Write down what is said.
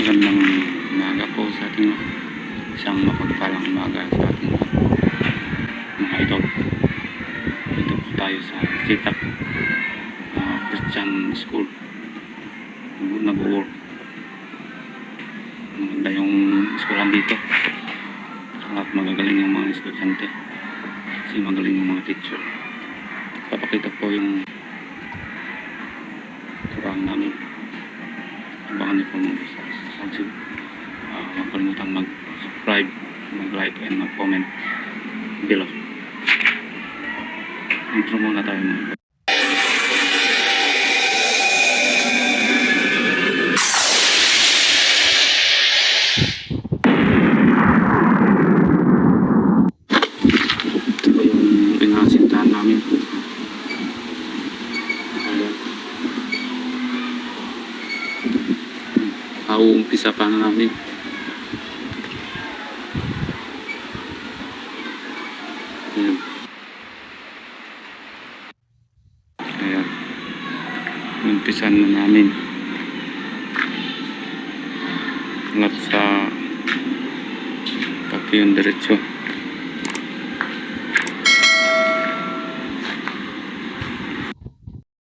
Magandang umaga po sa ating lahat. Isang mapagpalang umaga sa ating lahat. Mga idol. Dito po tayo sa Sitak uh, Christian School. Nag-work. Maganda yung eskwelahan dito. At magagaling yung mga estudyante. Kasi magaling yung mga teacher. Papakita po yung trabaho namin. Abangan niyo po mga sa subscribe. Uh, huwag kalimutan mag-subscribe, mag-like, and mag-comment below. Intro muna tayo mga Ito po yung pinasintahan namin. Ayan. Pauumpisa pa na namin. Ayan. Ayan. Umpisan na namin. Lahat sa pati yung diretso.